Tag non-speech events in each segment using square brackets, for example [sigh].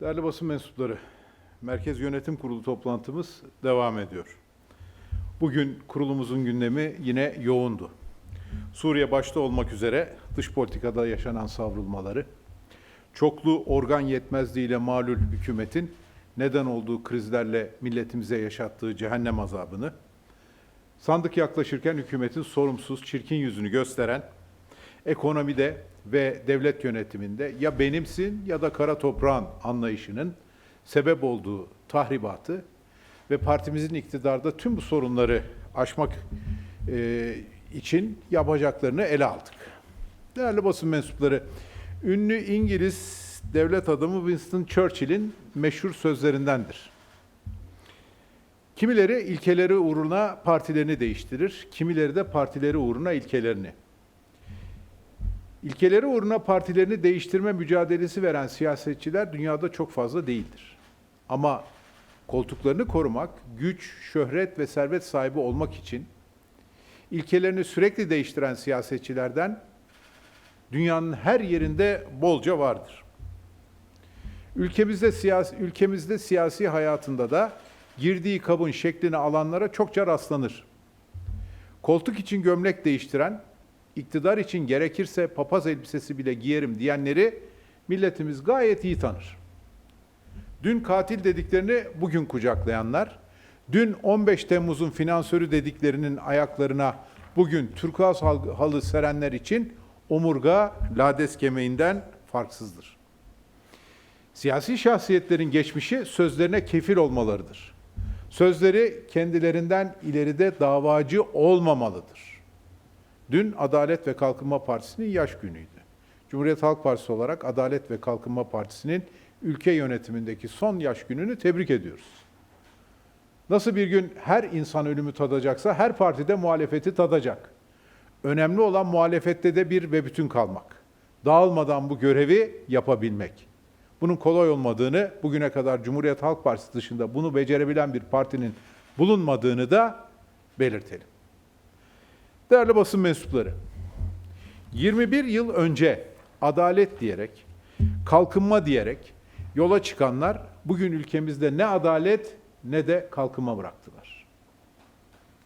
Değerli basın mensupları, Merkez Yönetim Kurulu toplantımız devam ediyor. Bugün kurulumuzun gündemi yine yoğundu. Suriye başta olmak üzere dış politikada yaşanan savrulmaları, çoklu organ yetmezliğiyle malul hükümetin neden olduğu krizlerle milletimize yaşattığı cehennem azabını, sandık yaklaşırken hükümetin sorumsuz, çirkin yüzünü gösteren, ekonomide ve devlet yönetiminde ya benimsin ya da kara toprağın anlayışının sebep olduğu tahribatı ve partimizin iktidarda tüm bu sorunları aşmak e, için yapacaklarını ele aldık. Değerli basın mensupları, ünlü İngiliz devlet adamı Winston Churchill'in meşhur sözlerindendir. Kimileri ilkeleri uğruna partilerini değiştirir, kimileri de partileri uğruna ilkelerini. İlkeleri uğruna partilerini değiştirme mücadelesi veren siyasetçiler dünyada çok fazla değildir. Ama koltuklarını korumak, güç, şöhret ve servet sahibi olmak için ilkelerini sürekli değiştiren siyasetçilerden dünyanın her yerinde bolca vardır. Ülkemizde siyasi, ülkemizde siyasi hayatında da girdiği kabın şeklini alanlara çokça rastlanır. Koltuk için gömlek değiştiren, iktidar için gerekirse papaz elbisesi bile giyerim diyenleri milletimiz gayet iyi tanır. Dün katil dediklerini bugün kucaklayanlar, dün 15 Temmuz'un finansörü dediklerinin ayaklarına bugün turkuaz hal- halı serenler için omurga lades kemiğinden farksızdır. Siyasi şahsiyetlerin geçmişi sözlerine kefil olmalarıdır. Sözleri kendilerinden ileride davacı olmamalıdır. Dün Adalet ve Kalkınma Partisi'nin yaş günüydü. Cumhuriyet Halk Partisi olarak Adalet ve Kalkınma Partisi'nin ülke yönetimindeki son yaş gününü tebrik ediyoruz. Nasıl bir gün her insan ölümü tadacaksa her partide muhalefeti tadacak. Önemli olan muhalefette de bir ve bütün kalmak. Dağılmadan bu görevi yapabilmek. Bunun kolay olmadığını, bugüne kadar Cumhuriyet Halk Partisi dışında bunu becerebilen bir partinin bulunmadığını da belirtelim. Değerli basın mensupları, 21 yıl önce adalet diyerek, kalkınma diyerek yola çıkanlar bugün ülkemizde ne adalet ne de kalkınma bıraktılar.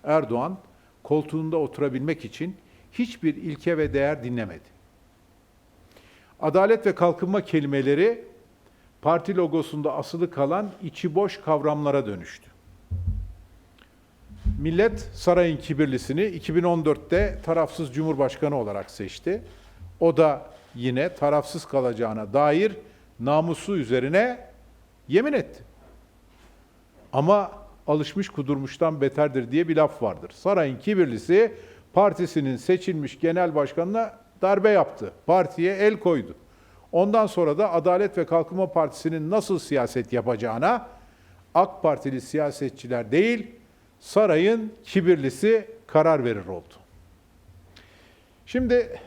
Erdoğan koltuğunda oturabilmek için hiçbir ilke ve değer dinlemedi. Adalet ve kalkınma kelimeleri parti logosunda asılı kalan içi boş kavramlara dönüştü. Millet sarayın kibirlisini 2014'te tarafsız cumhurbaşkanı olarak seçti. O da yine tarafsız kalacağına dair namusu üzerine yemin etti. Ama alışmış kudurmuştan beterdir diye bir laf vardır. Sarayın kibirlisi partisinin seçilmiş genel başkanına darbe yaptı. Partiye el koydu. Ondan sonra da Adalet ve Kalkınma Partisi'nin nasıl siyaset yapacağına AK Partili siyasetçiler değil, sarayın kibirlisi karar verir oldu. Şimdi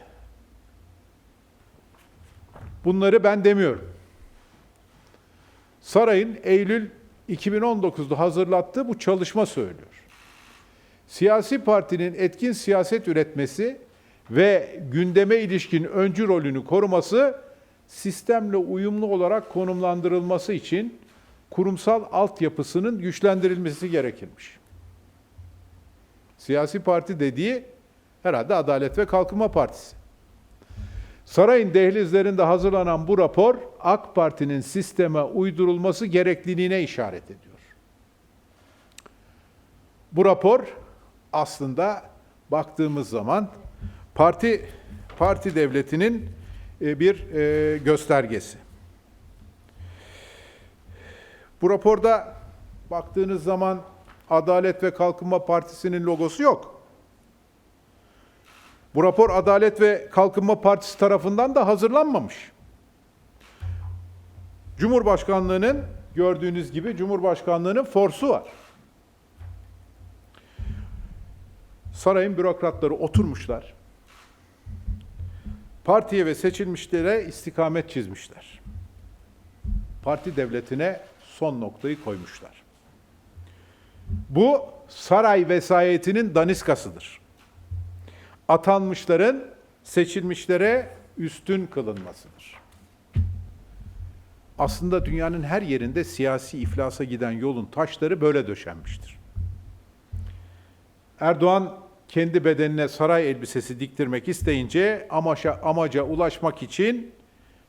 bunları ben demiyorum. Sarayın Eylül 2019'da hazırlattığı bu çalışma söylüyor. Siyasi partinin etkin siyaset üretmesi ve gündeme ilişkin öncü rolünü koruması sistemle uyumlu olarak konumlandırılması için kurumsal altyapısının güçlendirilmesi gerekirmiş. Siyasi parti dediği herhalde Adalet ve Kalkınma Partisi. Sarayın dehlizlerinde hazırlanan bu rapor AK Parti'nin sisteme uydurulması gerekliliğine işaret ediyor. Bu rapor aslında baktığımız zaman parti parti devletinin e, bir e, göstergesi. Bu raporda baktığınız zaman Adalet ve Kalkınma Partisi'nin logosu yok. Bu rapor Adalet ve Kalkınma Partisi tarafından da hazırlanmamış. Cumhurbaşkanlığının gördüğünüz gibi Cumhurbaşkanlığının forsu var. Sarayın bürokratları oturmuşlar. Partiye ve seçilmişlere istikamet çizmişler. Parti devletine son noktayı koymuşlar. Bu saray vesayetinin daniskasıdır. Atanmışların seçilmişlere üstün kılınmasıdır. Aslında dünyanın her yerinde siyasi iflasa giden yolun taşları böyle döşenmiştir. Erdoğan kendi bedenine saray elbisesi diktirmek isteyince amaca, amaca ulaşmak için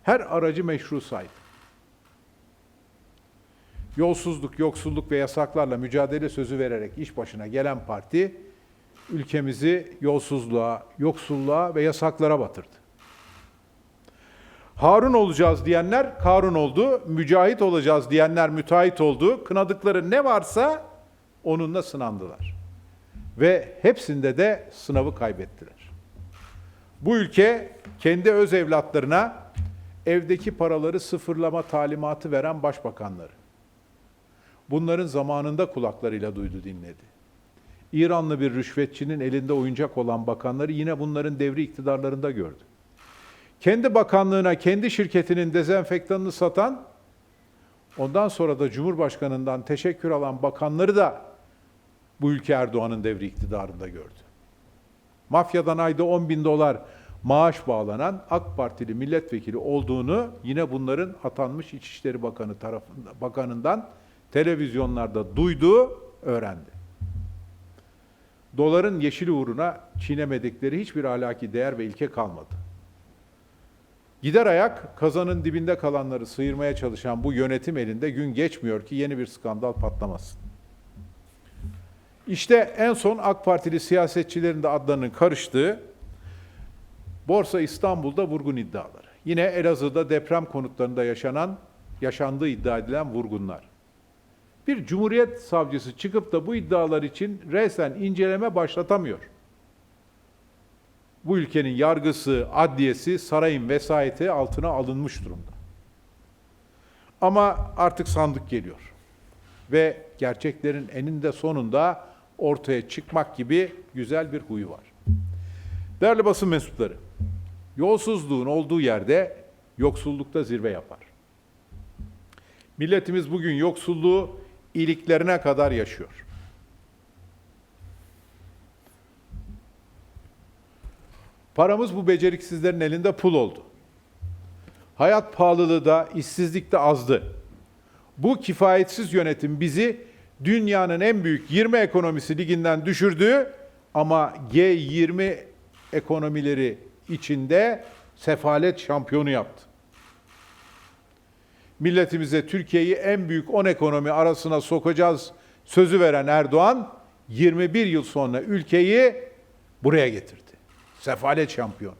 her aracı meşru saydı. Yolsuzluk, yoksulluk ve yasaklarla mücadele sözü vererek iş başına gelen parti ülkemizi yolsuzluğa, yoksulluğa ve yasaklara batırdı. Harun olacağız diyenler Karun oldu, mücahit olacağız diyenler müteahhit oldu. Kınadıkları ne varsa onunla sınandılar. Ve hepsinde de sınavı kaybettiler. Bu ülke kendi öz evlatlarına evdeki paraları sıfırlama talimatı veren başbakanları. Bunların zamanında kulaklarıyla duydu dinledi. İranlı bir rüşvetçinin elinde oyuncak olan bakanları yine bunların devri iktidarlarında gördü. Kendi bakanlığına, kendi şirketinin dezenfektanını satan, ondan sonra da Cumhurbaşkanı'ndan teşekkür alan bakanları da bu ülke Erdoğan'ın devri iktidarında gördü. Mafyadan ayda 10 bin dolar maaş bağlanan AK Partili milletvekili olduğunu yine bunların atanmış İçişleri Bakanı tarafında, bakanından televizyonlarda duydu, öğrendi. Doların yeşil uğruna çiğnemedikleri hiçbir ahlaki değer ve ilke kalmadı. Gider ayak kazanın dibinde kalanları sıyırmaya çalışan bu yönetim elinde gün geçmiyor ki yeni bir skandal patlamasın. İşte en son AK Partili siyasetçilerin de adlarının karıştığı Borsa İstanbul'da vurgun iddiaları. Yine Elazığ'da deprem konutlarında yaşanan, yaşandığı iddia edilen vurgunlar. Bir cumhuriyet savcısı çıkıp da bu iddialar için resen inceleme başlatamıyor. Bu ülkenin yargısı, adliyesi sarayın vesayeti altına alınmış durumda. Ama artık sandık geliyor. Ve gerçeklerin eninde sonunda ortaya çıkmak gibi güzel bir huyu var. Değerli basın mensupları, yolsuzluğun olduğu yerde yoksullukta zirve yapar. Milletimiz bugün yoksulluğu iliklerine kadar yaşıyor. Paramız bu beceriksizlerin elinde pul oldu. Hayat pahalılığı da, işsizlik de azdı. Bu kifayetsiz yönetim bizi dünyanın en büyük 20 ekonomisi liginden düşürdü ama G20 ekonomileri içinde sefalet şampiyonu yaptı. Milletimize Türkiye'yi en büyük 10 ekonomi arasına sokacağız sözü veren Erdoğan 21 yıl sonra ülkeyi buraya getirdi. Sefalet şampiyon.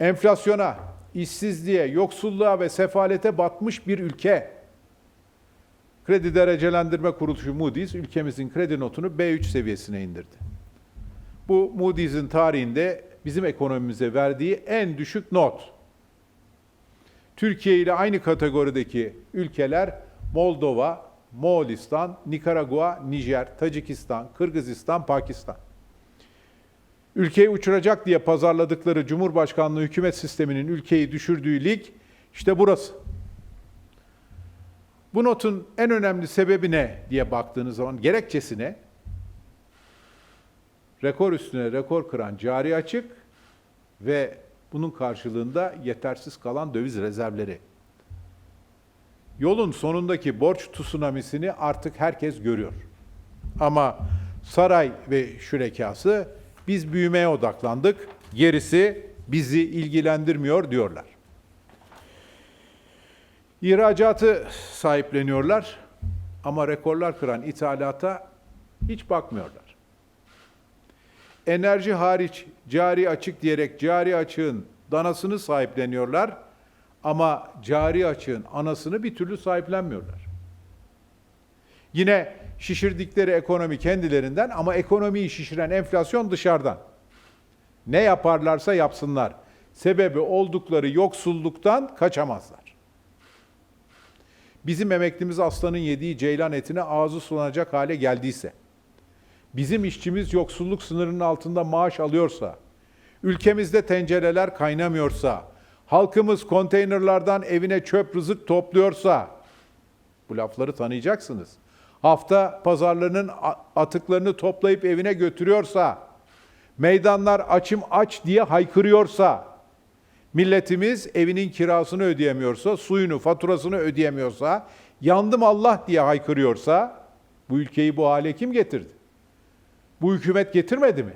Enflasyona, işsizliğe, yoksulluğa ve sefalete batmış bir ülke. Kredi Derecelendirme Kuruluşu Moody's ülkemizin kredi notunu B3 seviyesine indirdi. Bu Moody's'in tarihinde bizim ekonomimize verdiği en düşük not. Türkiye ile aynı kategorideki ülkeler Moldova, Moğolistan, Nikaragua, Nijer, Tacikistan, Kırgızistan, Pakistan. Ülkeyi uçuracak diye pazarladıkları Cumhurbaşkanlığı hükümet sisteminin ülkeyi düşürdüğü lig işte burası. Bu notun en önemli sebebi ne diye baktığınız zaman gerekçesine rekor üstüne rekor kıran cari açık ve bunun karşılığında yetersiz kalan döviz rezervleri. Yolun sonundaki borç tsunamisini artık herkes görüyor. Ama saray ve şürekası biz büyümeye odaklandık, gerisi bizi ilgilendirmiyor diyorlar. İhracatı sahipleniyorlar ama rekorlar kıran ithalata hiç bakmıyorlar. Enerji hariç cari açık diyerek cari açığın danasını sahipleniyorlar ama cari açığın anasını bir türlü sahiplenmiyorlar. Yine şişirdikleri ekonomi kendilerinden ama ekonomiyi şişiren enflasyon dışarıdan. Ne yaparlarsa yapsınlar. Sebebi oldukları yoksulluktan kaçamazlar. Bizim emeklimiz aslanın yediği ceylan etine ağzı sulanacak hale geldiyse, bizim işçimiz yoksulluk sınırının altında maaş alıyorsa, ülkemizde tencereler kaynamıyorsa, halkımız konteynerlardan evine çöp rızık topluyorsa, bu lafları tanıyacaksınız. Hafta pazarlarının atıklarını toplayıp evine götürüyorsa, meydanlar açım aç diye haykırıyorsa, Milletimiz evinin kirasını ödeyemiyorsa, suyunu, faturasını ödeyemiyorsa, yandım Allah diye haykırıyorsa bu ülkeyi bu hale kim getirdi? Bu hükümet getirmedi mi?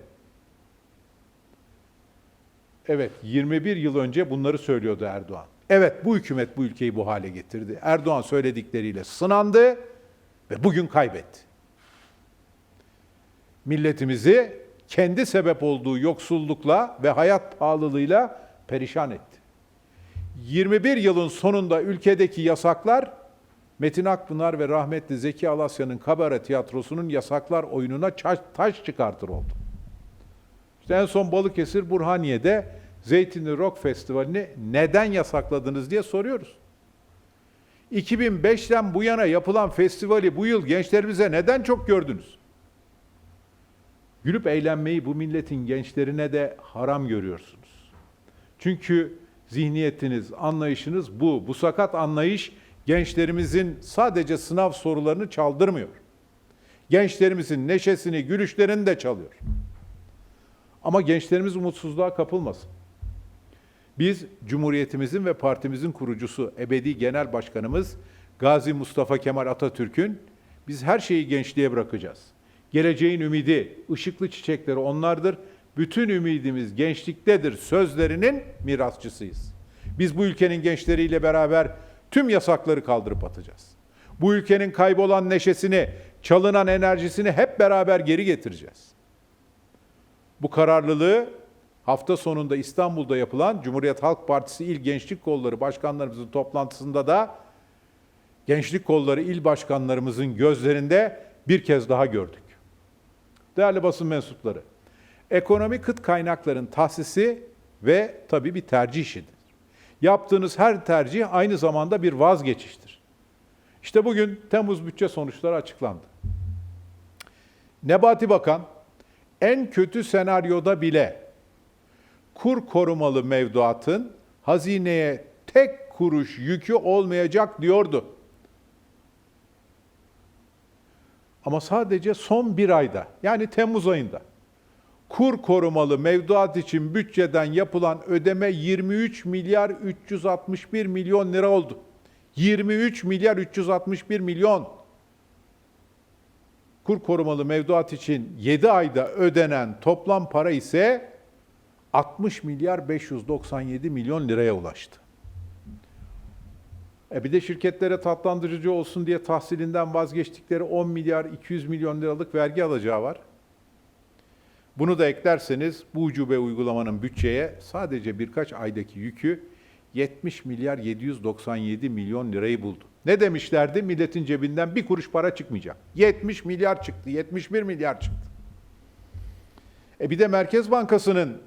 Evet, 21 yıl önce bunları söylüyordu Erdoğan. Evet, bu hükümet bu ülkeyi bu hale getirdi. Erdoğan söyledikleriyle sınandı ve bugün kaybetti. Milletimizi kendi sebep olduğu yoksullukla ve hayat pahalılığıyla perişan etti. 21 yılın sonunda ülkedeki yasaklar Metin Akpınar ve rahmetli Zeki Alasya'nın kabare tiyatrosunun yasaklar oyununa taş, çıkartır oldu. İşte en son Balıkesir Burhaniye'de Zeytinli Rock Festivali'ni neden yasakladınız diye soruyoruz. 2005'ten bu yana yapılan festivali bu yıl gençlerimize neden çok gördünüz? Gülüp eğlenmeyi bu milletin gençlerine de haram görüyorsunuz. Çünkü zihniyetiniz, anlayışınız bu. Bu sakat anlayış gençlerimizin sadece sınav sorularını çaldırmıyor. Gençlerimizin neşesini, gülüşlerini de çalıyor. Ama gençlerimiz umutsuzluğa kapılmasın. Biz Cumhuriyetimizin ve partimizin kurucusu, ebedi genel başkanımız Gazi Mustafa Kemal Atatürk'ün biz her şeyi gençliğe bırakacağız. Geleceğin ümidi, ışıklı çiçekleri onlardır. Bütün ümidimiz gençliktedir sözlerinin mirasçısıyız. Biz bu ülkenin gençleriyle beraber tüm yasakları kaldırıp atacağız. Bu ülkenin kaybolan neşesini, çalınan enerjisini hep beraber geri getireceğiz. Bu kararlılığı hafta sonunda İstanbul'da yapılan Cumhuriyet Halk Partisi İl Gençlik Kolları Başkanlarımızın toplantısında da Gençlik Kolları İl Başkanlarımızın gözlerinde bir kez daha gördük. Değerli basın mensupları, ekonomi kıt kaynakların tahsisi ve tabii bir tercih işidir. Yaptığınız her tercih aynı zamanda bir vazgeçiştir. İşte bugün Temmuz bütçe sonuçları açıklandı. Nebati Bakan en kötü senaryoda bile kur korumalı mevduatın hazineye tek kuruş yükü olmayacak diyordu. Ama sadece son bir ayda yani Temmuz ayında kur korumalı mevduat için bütçeden yapılan ödeme 23 milyar 361 milyon lira oldu. 23 milyar 361 milyon. Kur korumalı mevduat için 7 ayda ödenen toplam para ise 60 milyar 597 milyon liraya ulaştı. E bir de şirketlere tatlandırıcı olsun diye tahsilinden vazgeçtikleri 10 milyar 200 milyon liralık vergi alacağı var. Bunu da eklerseniz bu ucube uygulamanın bütçeye sadece birkaç aydaki yükü 70 milyar 797 milyon lirayı buldu. Ne demişlerdi? Milletin cebinden bir kuruş para çıkmayacak. 70 milyar çıktı, 71 milyar çıktı. E bir de Merkez Bankası'nın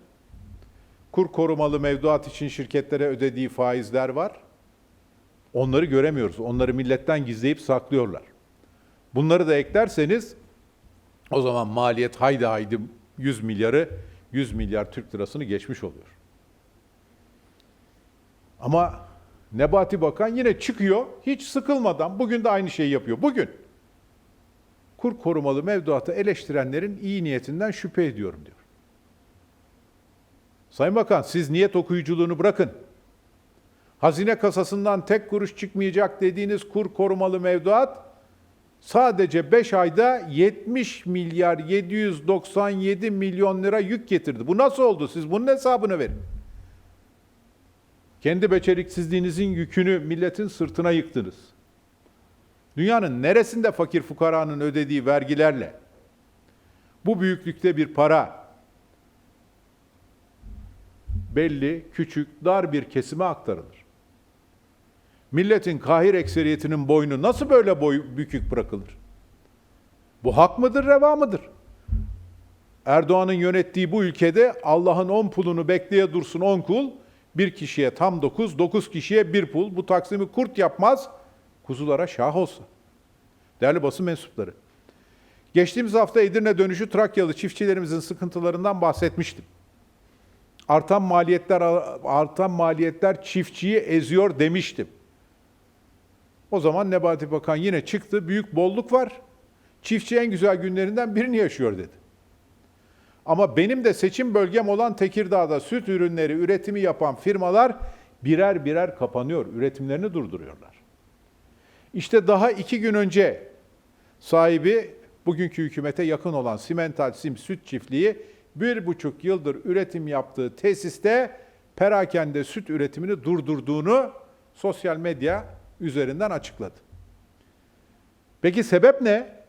kur korumalı mevduat için şirketlere ödediği faizler var. Onları göremiyoruz. Onları milletten gizleyip saklıyorlar. Bunları da eklerseniz o zaman maliyet haydi haydi 100 milyarı 100 milyar Türk lirasını geçmiş oluyor. Ama Nebati Bakan yine çıkıyor hiç sıkılmadan bugün de aynı şeyi yapıyor. Bugün kur korumalı mevduatı eleştirenlerin iyi niyetinden şüphe ediyorum diyor. Sayın Bakan siz niyet okuyuculuğunu bırakın. Hazine kasasından tek kuruş çıkmayacak dediğiniz kur korumalı mevduat sadece 5 ayda 70 milyar 797 milyon lira yük getirdi. Bu nasıl oldu? Siz bunun hesabını verin. Kendi beceriksizliğinizin yükünü milletin sırtına yıktınız. Dünyanın neresinde fakir fukaranın ödediği vergilerle bu büyüklükte bir para belli, küçük, dar bir kesime aktarılır. Milletin kahir ekseriyetinin boynu nasıl böyle boy, bükük bırakılır? Bu hak mıdır, reva mıdır? Erdoğan'ın yönettiği bu ülkede Allah'ın on pulunu bekleye dursun on kul, bir kişiye tam dokuz, dokuz kişiye bir pul. Bu taksimi kurt yapmaz, kuzulara şah olsa. Değerli basın mensupları, geçtiğimiz hafta Edirne dönüşü Trakyalı çiftçilerimizin sıkıntılarından bahsetmiştim. Artan maliyetler artan maliyetler çiftçiyi eziyor demiştim. O zaman Nebati Bakan yine çıktı. Büyük bolluk var. Çiftçi en güzel günlerinden birini yaşıyor dedi. Ama benim de seçim bölgem olan Tekirdağ'da süt ürünleri üretimi yapan firmalar birer birer kapanıyor, üretimlerini durduruyorlar. İşte daha iki gün önce sahibi bugünkü hükümete yakın olan Simental Sim Süt Çiftliği bir buçuk yıldır üretim yaptığı tesiste perakende süt üretimini durdurduğunu sosyal medya üzerinden açıkladı. Peki sebep ne?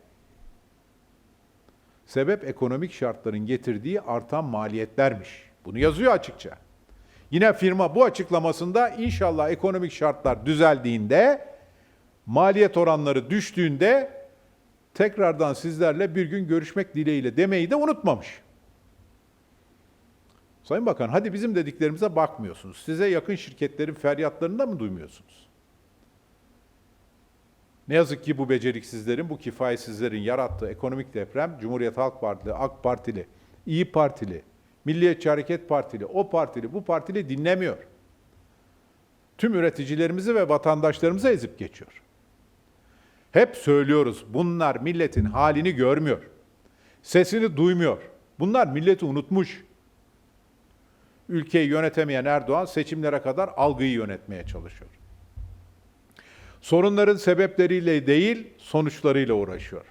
Sebep ekonomik şartların getirdiği artan maliyetlermiş. Bunu yazıyor açıkça. Yine firma bu açıklamasında inşallah ekonomik şartlar düzeldiğinde, maliyet oranları düştüğünde tekrardan sizlerle bir gün görüşmek dileğiyle demeyi de unutmamış. Sayın Bakan, hadi bizim dediklerimize bakmıyorsunuz. Size yakın şirketlerin feryatlarını da mı duymuyorsunuz? Ne yazık ki bu beceriksizlerin, bu kifayetsizlerin yarattığı ekonomik deprem Cumhuriyet Halk Partili, AK Partili, İyi Partili, Milliyetçi Hareket Partili, o partili, bu partili dinlemiyor. Tüm üreticilerimizi ve vatandaşlarımızı ezip geçiyor. Hep söylüyoruz bunlar milletin halini görmüyor. Sesini duymuyor. Bunlar milleti unutmuş. Ülkeyi yönetemeyen Erdoğan seçimlere kadar algıyı yönetmeye çalışıyor. Sorunların sebepleriyle değil, sonuçlarıyla uğraşıyor.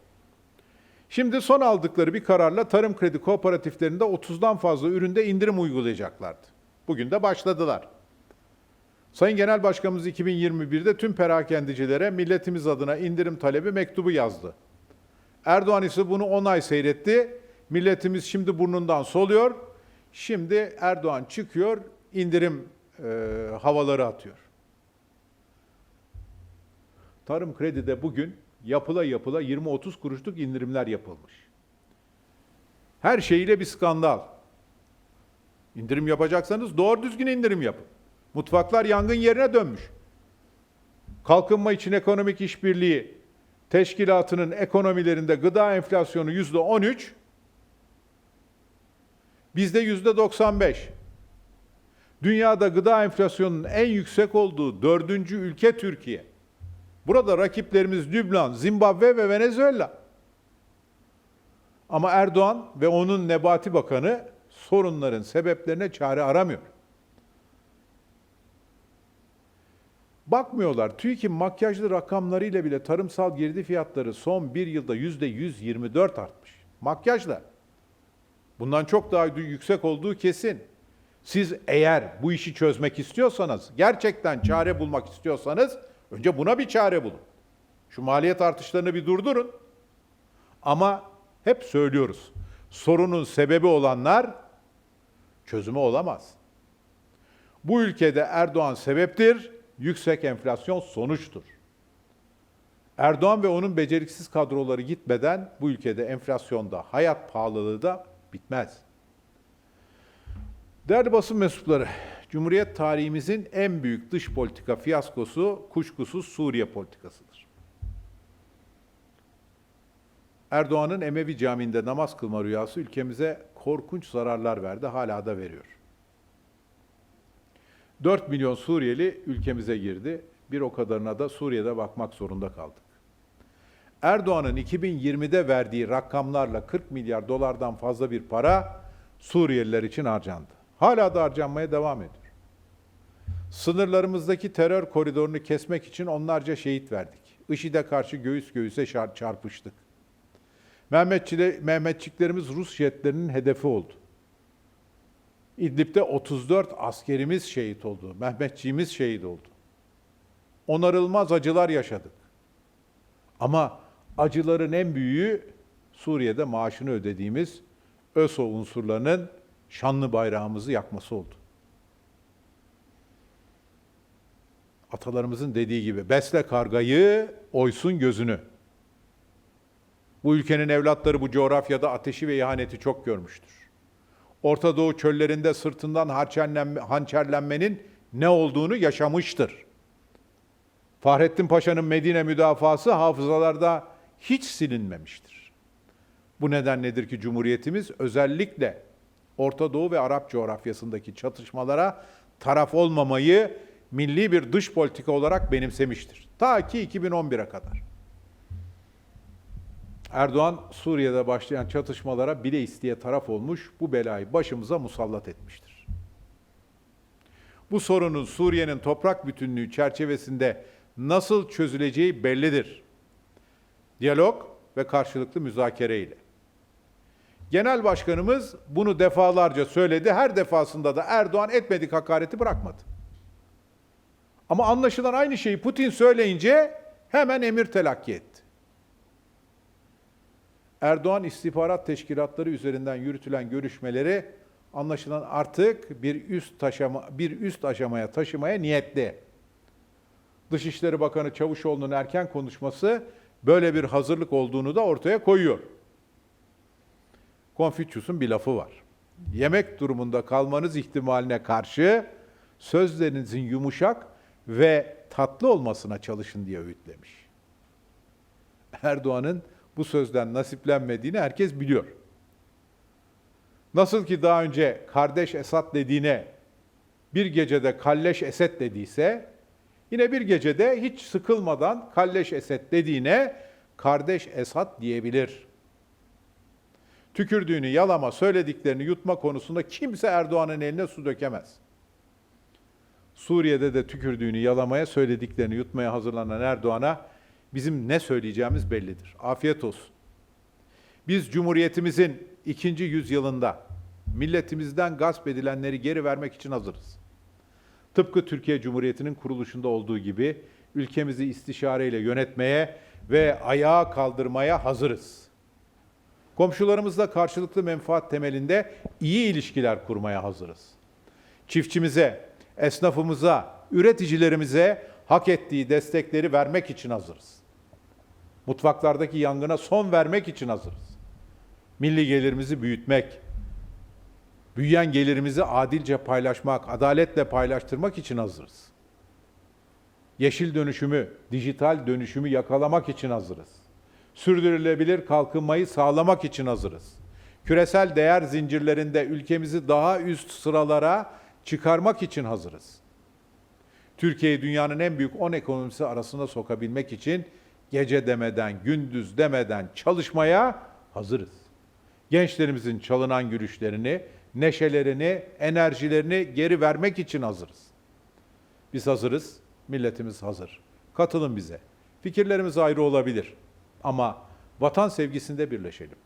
Şimdi son aldıkları bir kararla tarım kredi kooperatiflerinde 30'dan fazla üründe indirim uygulayacaklardı. Bugün de başladılar. Sayın Genel Başkanımız 2021'de tüm perakendicilere milletimiz adına indirim talebi mektubu yazdı. Erdoğan ise bunu 10 ay seyretti. Milletimiz şimdi burnundan soluyor. Şimdi Erdoğan çıkıyor, indirim e, havaları atıyor. Tarım kredide bugün yapıla yapıla 20-30 kuruşluk indirimler yapılmış. Her şeyiyle bir skandal. İndirim yapacaksanız doğru düzgün indirim yapın. Mutfaklar yangın yerine dönmüş. Kalkınma için Ekonomik İşbirliği Teşkilatı'nın ekonomilerinde gıda enflasyonu yüzde 13, bizde yüzde 95. Dünyada gıda enflasyonunun en yüksek olduğu dördüncü ülke Türkiye. Burada rakiplerimiz Lübnan, Zimbabwe ve Venezuela. Ama Erdoğan ve onun Nebati Bakanı sorunların sebeplerine çare aramıyor. Bakmıyorlar. TÜİK'in makyajlı rakamlarıyla bile tarımsal girdi fiyatları son bir yılda yüzde 124 artmış. Makyajla. Bundan çok daha yüksek olduğu kesin. Siz eğer bu işi çözmek istiyorsanız, gerçekten çare bulmak istiyorsanız önce buna bir çare bulun. Şu maliyet artışlarını bir durdurun. Ama hep söylüyoruz. Sorunun sebebi olanlar çözümü olamaz. Bu ülkede Erdoğan sebeptir, yüksek enflasyon sonuçtur. Erdoğan ve onun beceriksiz kadroları gitmeden bu ülkede enflasyonda, hayat pahalılığı da bitmez. Değerli basın mensupları, Cumhuriyet tarihimizin en büyük dış politika fiyaskosu kuşkusuz Suriye politikasıdır. Erdoğan'ın Emevi Camii'nde namaz kılma rüyası ülkemize korkunç zararlar verdi, hala da veriyor. 4 milyon Suriyeli ülkemize girdi. Bir o kadarına da Suriye'de bakmak zorunda kaldık. Erdoğan'ın 2020'de verdiği rakamlarla 40 milyar dolardan fazla bir para Suriyeliler için harcandı. Hala da harcanmaya devam ediyor. Sınırlarımızdaki terör koridorunu kesmek için onlarca şehit verdik. IŞİD'e karşı göğüs göğüse çarpıştık. Mehmetçile, Mehmetçiklerimiz Rus jetlerinin hedefi oldu. İdlib'de 34 askerimiz şehit oldu. Mehmetçiğimiz şehit oldu. Onarılmaz acılar yaşadık. Ama acıların en büyüğü Suriye'de maaşını ödediğimiz ÖSO unsurlarının şanlı bayrağımızı yakması oldu. Atalarımızın dediği gibi besle kargayı, oysun gözünü. Bu ülkenin evlatları bu coğrafyada ateşi ve ihaneti çok görmüştür. Orta Doğu çöllerinde sırtından hançerlenme, hançerlenmenin ne olduğunu yaşamıştır. Fahrettin Paşa'nın Medine müdafası hafızalarda hiç silinmemiştir. Bu nedenledir ki Cumhuriyetimiz özellikle Orta Doğu ve Arap coğrafyasındaki çatışmalara taraf olmamayı milli bir dış politika olarak benimsemiştir. Ta ki 2011'e kadar. Erdoğan Suriye'de başlayan çatışmalara bile isteye taraf olmuş, bu belayı başımıza musallat etmiştir. Bu sorunun Suriye'nin toprak bütünlüğü çerçevesinde nasıl çözüleceği bellidir. Diyalog ve karşılıklı müzakere ile. Genel Başkanımız bunu defalarca söyledi. Her defasında da Erdoğan etmedik hakareti bırakmadı. Ama anlaşılan aynı şeyi Putin söyleyince hemen emir telakki etti. Erdoğan istihbarat teşkilatları üzerinden yürütülen görüşmeleri anlaşılan artık bir üst taşıma bir üst aşamaya taşımaya niyetli. Dışişleri Bakanı Çavuşoğlu'nun erken konuşması böyle bir hazırlık olduğunu da ortaya koyuyor. Konfüçyüs'ün bir lafı var. Yemek durumunda kalmanız ihtimaline karşı sözlerinizin yumuşak ve tatlı olmasına çalışın diye öğütlemiş. Erdoğan'ın bu sözden nasiplenmediğini herkes biliyor. Nasıl ki daha önce kardeş Esat dediğine bir gecede kalleş Esed dediyse, yine bir gecede hiç sıkılmadan kalleş Esed dediğine kardeş Esat diyebilir. Tükürdüğünü yalama, söylediklerini yutma konusunda kimse Erdoğan'ın eline su dökemez. Suriye'de de tükürdüğünü yalamaya, söylediklerini yutmaya hazırlanan Erdoğan'a bizim ne söyleyeceğimiz bellidir. Afiyet olsun. Biz Cumhuriyetimizin ikinci yüzyılında milletimizden gasp edilenleri geri vermek için hazırız. Tıpkı Türkiye Cumhuriyeti'nin kuruluşunda olduğu gibi ülkemizi istişareyle yönetmeye ve ayağa kaldırmaya hazırız. Komşularımızla karşılıklı menfaat temelinde iyi ilişkiler kurmaya hazırız. Çiftçimize, esnafımıza, üreticilerimize hak ettiği destekleri vermek için hazırız. Mutfaklardaki yangına son vermek için hazırız. Milli gelirimizi büyütmek, büyüyen gelirimizi adilce paylaşmak, adaletle paylaştırmak için hazırız. Yeşil dönüşümü, dijital dönüşümü yakalamak için hazırız. Sürdürülebilir kalkınmayı sağlamak için hazırız. Küresel değer zincirlerinde ülkemizi daha üst sıralara çıkarmak için hazırız. Türkiye'yi dünyanın en büyük 10 ekonomisi arasına sokabilmek için gece demeden, gündüz demeden çalışmaya hazırız. Gençlerimizin çalınan gülüşlerini, neşelerini, enerjilerini geri vermek için hazırız. Biz hazırız, milletimiz hazır. Katılın bize. Fikirlerimiz ayrı olabilir ama vatan sevgisinde birleşelim.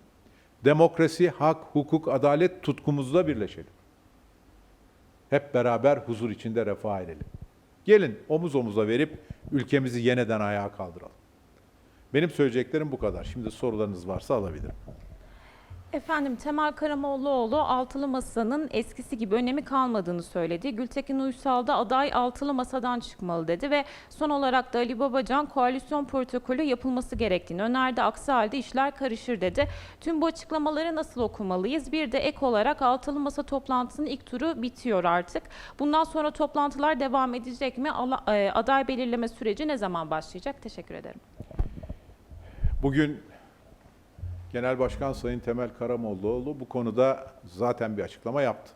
Demokrasi, hak, hukuk, adalet tutkumuzda birleşelim. Hep beraber huzur içinde refah edelim. Gelin omuz omuza verip ülkemizi yeniden ayağa kaldıralım. Benim söyleyeceklerim bu kadar. Şimdi sorularınız varsa alabilirim. Efendim Temel Karamollaoğlu altılı masanın eskisi gibi önemi kalmadığını söyledi. Gültekin Uysal da aday altılı masadan çıkmalı dedi ve son olarak da Ali Babacan koalisyon protokolü yapılması gerektiğini önerdi. Aksi halde işler karışır dedi. Tüm bu açıklamaları nasıl okumalıyız? Bir de ek olarak altılı masa toplantısının ilk turu bitiyor artık. Bundan sonra toplantılar devam edecek mi? E, Aday belirleme süreci ne zaman başlayacak? Teşekkür ederim. Bugün Genel Başkan Sayın Temel Karamollaoğlu bu konuda zaten bir açıklama yaptı.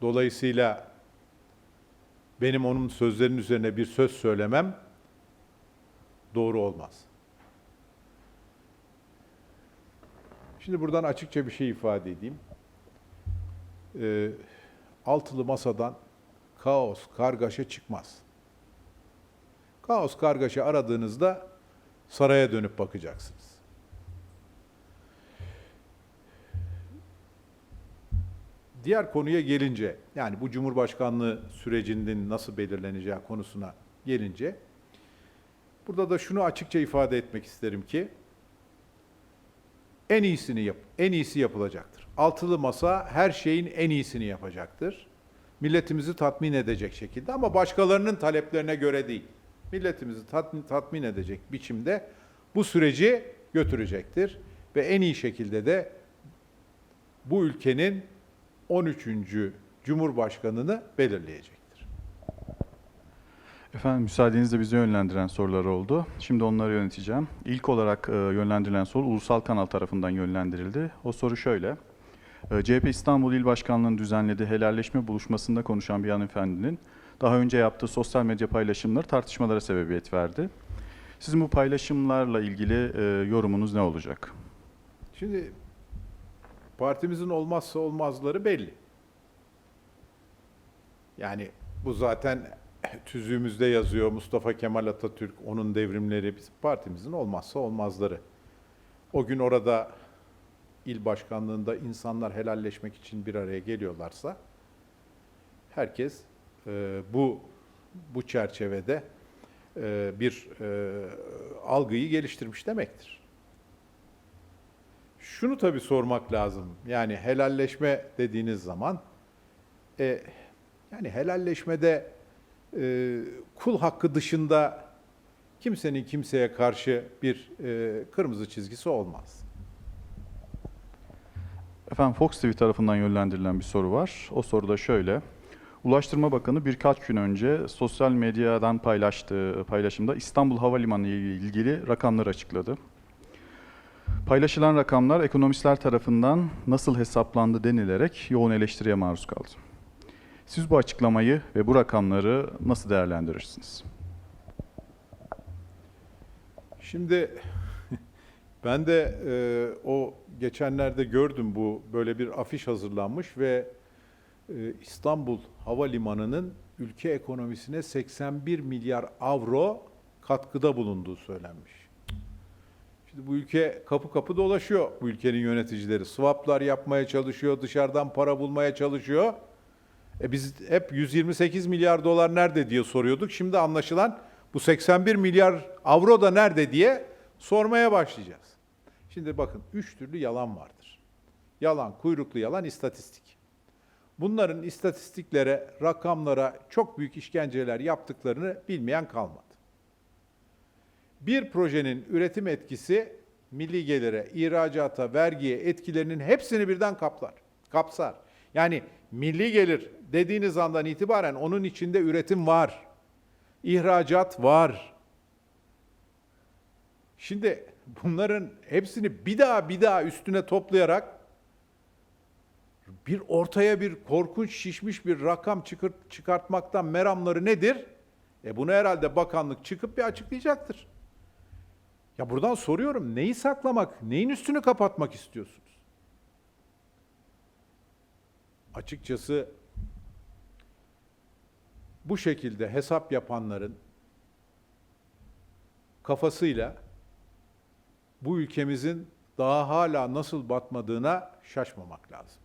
Dolayısıyla benim onun sözlerinin üzerine bir söz söylemem doğru olmaz. Şimdi buradan açıkça bir şey ifade edeyim. Ee, altılı masadan kaos, kargaşa çıkmaz. Kaos, kargaşa aradığınızda saraya dönüp bakacaksınız. Diğer konuya gelince, yani bu Cumhurbaşkanlığı sürecinin nasıl belirleneceği konusuna gelince, burada da şunu açıkça ifade etmek isterim ki, en iyisini yap, en iyisi yapılacaktır. Altılı masa her şeyin en iyisini yapacaktır. Milletimizi tatmin edecek şekilde ama başkalarının taleplerine göre değil. Milletimizi tatmin, tatmin edecek biçimde bu süreci götürecektir ve en iyi şekilde de bu ülkenin 13. Cumhurbaşkanını belirleyecektir. Efendim müsaadenizle bizi yönlendiren sorular oldu. Şimdi onları yöneteceğim. İlk olarak e, yönlendirilen soru Ulusal Kanal tarafından yönlendirildi. O soru şöyle. E, CHP İstanbul İl Başkanlığı'nın düzenlediği helalleşme buluşmasında konuşan bir hanımefendinin daha önce yaptığı sosyal medya paylaşımları tartışmalara sebebiyet verdi. Sizin bu paylaşımlarla ilgili e, yorumunuz ne olacak? Şimdi partimizin olmazsa olmazları belli. Yani bu zaten [laughs] tüzüğümüzde yazıyor Mustafa Kemal Atatürk, onun devrimleri bizim partimizin olmazsa olmazları. O gün orada il başkanlığında insanlar helalleşmek için bir araya geliyorlarsa herkes e, bu bu çerçevede e, bir e, algıyı geliştirmiş demektir. Şunu tabii sormak lazım. Yani helalleşme dediğiniz zaman e, yani helalleşmede e, kul hakkı dışında kimsenin kimseye karşı bir e, kırmızı çizgisi olmaz. Efendim Fox TV tarafından yönlendirilen bir soru var. O soru da şöyle. Ulaştırma Bakanı birkaç gün önce sosyal medyadan paylaştığı paylaşımda İstanbul Havalimanı ile ilgili rakamlar açıkladı. Paylaşılan rakamlar ekonomistler tarafından nasıl hesaplandı denilerek yoğun eleştiriye maruz kaldı. Siz bu açıklamayı ve bu rakamları nasıl değerlendirirsiniz? Şimdi [laughs] ben de e, o geçenlerde gördüm bu böyle bir afiş hazırlanmış ve e, İstanbul Havalimanı'nın ülke ekonomisine 81 milyar avro katkıda bulunduğu söylenmiş. Şimdi bu ülke kapı kapı dolaşıyor bu ülkenin yöneticileri. Swaplar yapmaya çalışıyor, dışarıdan para bulmaya çalışıyor. E biz hep 128 milyar dolar nerede diye soruyorduk. Şimdi anlaşılan bu 81 milyar avro da nerede diye sormaya başlayacağız. Şimdi bakın üç türlü yalan vardır. Yalan, kuyruklu yalan, istatistik. Bunların istatistiklere, rakamlara çok büyük işkenceler yaptıklarını bilmeyen kalmadı. Bir projenin üretim etkisi milli gelire, ihracata, vergiye etkilerinin hepsini birden kaplar, kapsar. Yani milli gelir dediğiniz andan itibaren onun içinde üretim var. ihracat var. Şimdi bunların hepsini bir daha bir daha üstüne toplayarak bir ortaya bir korkunç şişmiş bir rakam çıkart, çıkartmaktan meramları nedir? E bunu herhalde bakanlık çıkıp bir açıklayacaktır. Ya buradan soruyorum neyi saklamak, neyin üstünü kapatmak istiyorsunuz? Açıkçası bu şekilde hesap yapanların kafasıyla bu ülkemizin daha hala nasıl batmadığına şaşmamak lazım.